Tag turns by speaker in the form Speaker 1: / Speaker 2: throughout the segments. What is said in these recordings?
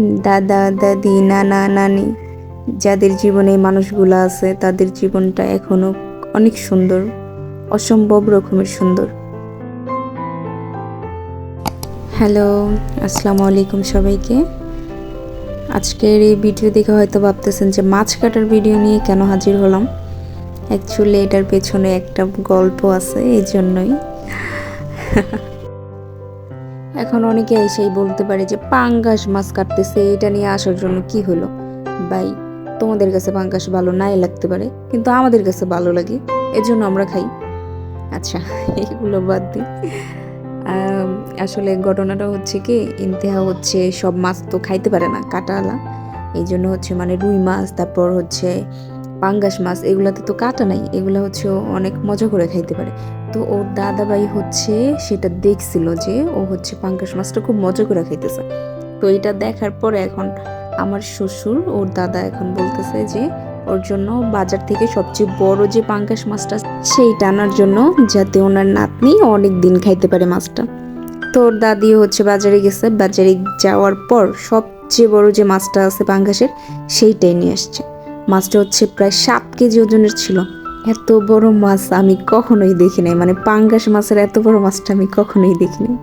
Speaker 1: দাদা, দাদি, নানা, নানি, যাদের জীবনে মানুষগুলো আছে, তাদের জীবনটা এখনও অনেক সুন্দর, অসম্ভব রকমের সুন্দর। হ্যালো, আসসালামু আলাইকুম সবাইকে। আজকের এই ভিডিও দেখে হয়তো ভাবতেছেন যে মাছ কাটার ভিডিও নিয়ে কেন হাজির হলাম। অ্যাকচুয়ালি এটার পেছনে একটা গল্প আছে, এই জন্যই। এখন অনেকে এসেই বলতে পারে যে পাঙ্গাস মাছ কাটতেছে, এটা নিয়ে আসার জন্য কি হলো? ভাই, তোমাদের কাছে পাঙ্গাস ভালো নাই লাগতে পারে, কিন্তু আমাদের কাছে ভালো লাগে, এজন্য আমরা খাই। আচ্ছা এগুলো বাদ দিই। আসলে ঘটনাটা হচ্ছে কি, ইন্তেহা হচ্ছে সব মাছ তো খাইতে পারে না, কাটালা। এই জন্য হচ্ছে মানে রুই মাছ, তারপর হচ্ছে পাঙ্গাস মাছ, এগুলাতে তো কাটা নাই, এগুলো হচ্ছে অনেক মজা করে খাইতে পারে। তো ওর দাদাভাই হচ্ছে সেটা দেখছিল যে ও হচ্ছে পাঙ্গাস মাছটা খুব মজা করে খাইতেছে। তো এটা দেখার পরে এখন আমার শ্বশুর, ওর দাদা এখন বলতেছে যে ওর জন্য বাজার থেকে সবচেয়ে বড় যে পাঙ্গাস মাছটা সেইটা আনার জন্য যাতে ওনার নাতনি অনেক দিন খাইতে পারে মাছটা। তো ওর দাদি হচ্ছে বাজারে গেছে, বাজারে যাওয়ার পর সবচেয়ে বড় যে মাছটা আছে পাঙ্গাসের সেইটাই নিয়ে আসছে। মাছটা হচ্ছে প্রায় সাত কেজি ওজনের ছিল। এত বড় মাছ আমি কখনোই দেখি নাই। মানে পাঙ্গাস মাছের এত বড় মাছটা আমি কখনোই দেখিনি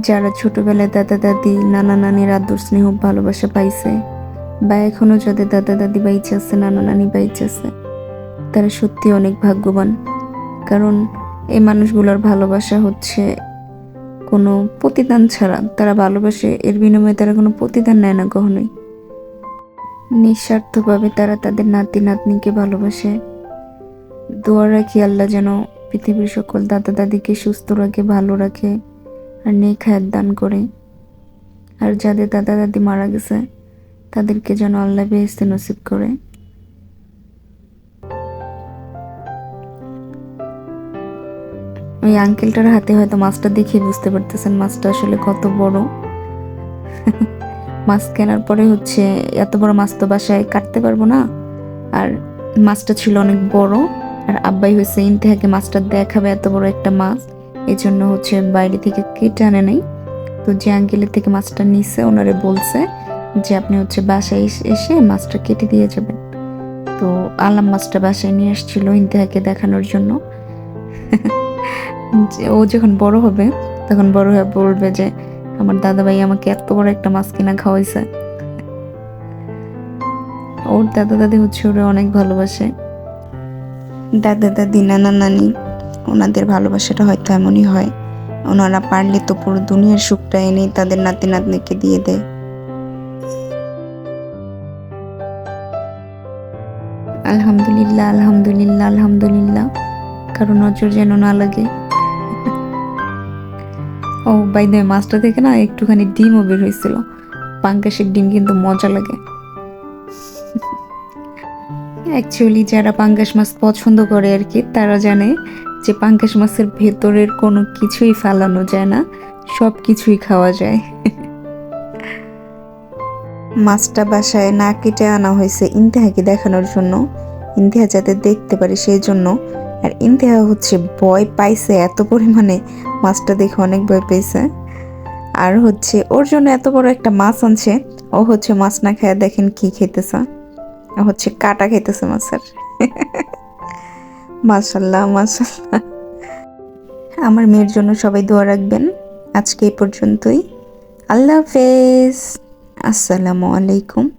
Speaker 1: যারা ছোটবেলায় দাদা, দাদি, নানা, নানির আদর, স্নেহ, ভালোবাসা পাইছে, বা এখনও যাদের দাদা, দাদি বাইচে আছে, নানা, নানি বাইচে আছে, তারা সত্যি অনেক ভাগ্যবান। কারণ এই মানুষগুলোর ভালোবাসা হচ্ছে কোনো প্রতিদান ছাড়া। তারা ভালোবাসে, এর বিনিময়ে তারা কোনো প্রতিদান নেয় না কখনোই। নিঃস্বার্থভাবে তারা তাদের নাতি নাতনিকে ভালোবাসে। দোয়া রাখি আল্লাহ যেন পৃথিবীর সকল দাদা দাদিকে সুস্থ রাখে, ভালো রাখে আর নেক হায়াত দান করে। আর যাদের দাদা দাদি মারা গেছে, তাদেরকে যেন আল্লাহ বেহেস্তে নসিব করে। ওই আঙ্কেলটার হাতে হয়তো মাছটা দেখে বুঝতে পারতেছেন মাছটা আসলে কত বড়। মাছ কেনার পরে হচ্ছে এত বড় মাছ তো বাসায় কাটতে পারব না। আর মাছটা ছিল অনেক বড়। আর আব্বাই হয়েছে ইন্তেহাকে মাছটা দেখাবে এত বড় একটা মাছ। এই জন্য হচ্ছে বাইরে থেকে কেটে আনে নাই। তো যে আঙ্কেলের থেকে মাছটা নিছে, ওনারে বলছে যে আপনি হচ্ছে বাসায় এস- মাছটা কেটে দিয়ে যাবেন। তো আলাম মাছটা বাসায় নিয়ে আসছিল ইন্তেহাকে দেখানোর জন্য। ও যখন বড় হবে, তখন বড় হয়ে বলবে যে আমার দাদা ভাই আমাকে এত বড় একটা মাছ কিনা খাওয়াইছে। ওর দাদা দাদি হচ্ছে ওরা অনেক ভালোবাসে। দাদা দাদি, নানা নানি, ওনাদের ভালোবাসাটা হয়তো এমনই হয়। ওনারা পারলে তো পুরো দুনিয়ার সুখটা এনে তাদের নাতি নাতনিকে দিয়ে দেয়। আলহামদুলিল্লাহ আলহামদুলিল্লাহ আলহামদুলিল্লাহ। কারও নজর যেন না লাগে। ও বাই দ্য মাছটা থেকে না একটুখানি ডিমও বের হয়েছিল। পাঙ্কাশের ডিম কিন্তু মজা লাগে। অ্যাকচুয়ালি যারা পাঙ্গাস মাছ পছন্দ করে আর কি, তারা জানে যে পাঙ্গাস মাছের ভেতরের কোনো কিছুই ফালানো যায় না সব কিছুই খাওয়া যায়। মাছটা বাসায় না কেটে আনা হয়েছে ইন্তেহাকে দেখানোর জন্য। ইন্তেহা যাতে দেখতে পারে সেই জন্য। আর ইন্তেহা হচ্ছে ভয় পাইছে এত পরিমাণে মাছটা দেখে অনেক ভয় পেয়েছে। আর হচ্ছে ওর জন্য এত বড় একটা মাছ আনছে, ও হচ্ছে মাছ না খেয়ে দেখেন কি খেতেছে। হচ্ছে কাটা খেতেছে মাছের। মাশাল্লাহ মাশাল্লাহ। আমার মেয়ের জন্য সবাই দোয়া রাখবেন। আজকে এই পর্যন্তই। আল্লাহ হাফেজ। আসসালামু আলাইকুম।